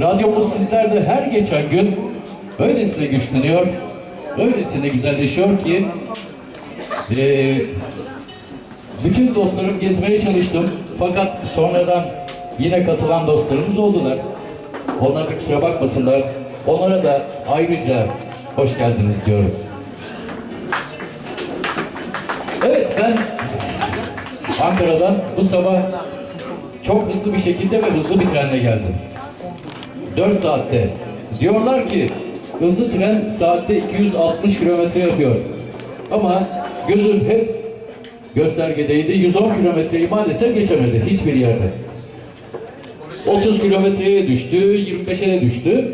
radyomuz sizlerde her geçen gün öylesine güçleniyor, öylesine güzelleşiyor ki e, bütün dostlarım gezmeye çalıştım. Fakat sonradan yine katılan dostlarımız oldular. Onlar da kusura bakmasınlar. Onlara da ayrıca hoş geldiniz diyorum. Evet ben Ankara'dan bu sabah çok hızlı bir şekilde ve hızlı bir trenle geldim. 4 saatte. Diyorlar ki hızlı tren saatte 260 kilometre yapıyor. Ama gözüm hep göstergedeydi. 110 kilometreyi maalesef geçemedi hiçbir yerde. 30 kilometreye düştü, 25'e düştü.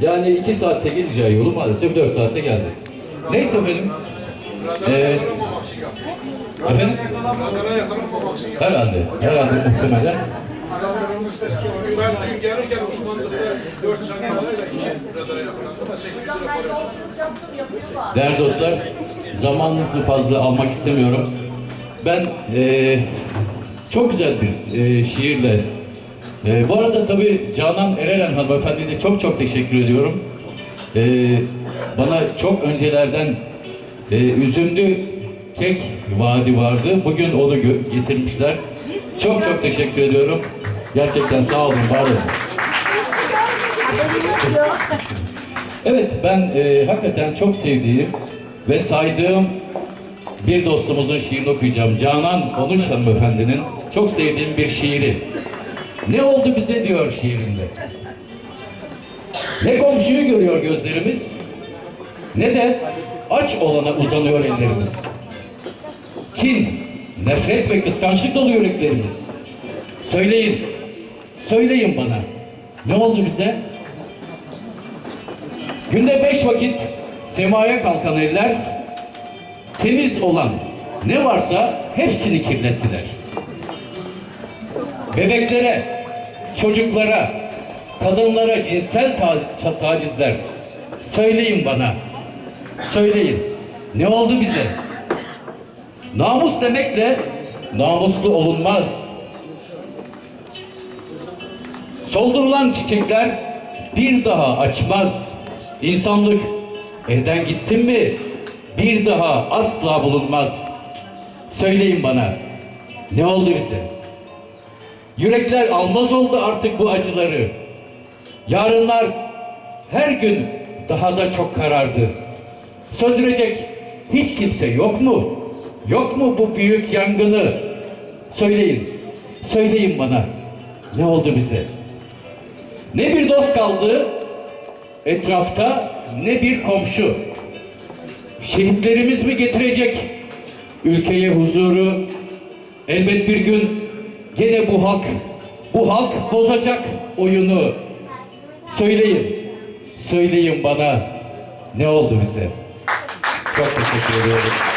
Yani 2 saatte gideceği yolu maalesef 4 saatte geldi. Neyse efendim. Ee, efendim? Herhalde, herhalde muhtemelen. Çünkü ben dün gelirken Osmanlı'da 4 çantalarıyla iki radara yakalandım da 800 lira para Değerli dostlar, zamanınızı fazla almak istemiyorum. Ben eee, çok güzel bir eee, şiirle, eee, bu arada tabii Canan Ereren hanımefendiye de çok çok teşekkür ediyorum. Eee, bana çok öncelerden eee, üzümlü kek vaadi vardı. Bugün onu getirmişler. Çok çok teşekkür ediyorum. Gerçekten sağ olun, var olun. Evet, ben e, hakikaten çok sevdiğim ve saydığım bir dostumuzun şiirini okuyacağım. Canan Onuş hanımefendinin çok sevdiğim bir şiiri. Ne oldu bize diyor şiirinde. Ne komşuyu görüyor gözlerimiz, ne de aç olana uzanıyor ellerimiz. Kin, nefret ve kıskançlık dolu yüreklerimiz. Söyleyin, söyleyin bana. Ne oldu bize? Günde beş vakit semaya kalkan eller temiz olan ne varsa hepsini kirlettiler. Bebeklere, çocuklara, kadınlara cinsel tacizler. Söyleyin bana, söyleyin. Ne oldu bize? Namus demekle namuslu olunmaz. Soldurulan çiçekler bir daha açmaz. İnsanlık elden gitti mi bir daha asla bulunmaz. Söyleyin bana ne oldu bize? Yürekler almaz oldu artık bu acıları. Yarınlar her gün daha da çok karardı. Söndürecek hiç kimse yok mu? Yok mu bu büyük yangını? Söyleyin, söyleyin bana ne oldu bize? Ne bir dost kaldı etrafta ne bir komşu. Şehitlerimiz mi getirecek ülkeye huzuru? Elbet bir gün gene bu halk, bu halk bozacak oyunu. Söyleyin, söyleyin bana ne oldu bize? Çok teşekkür ediyorum.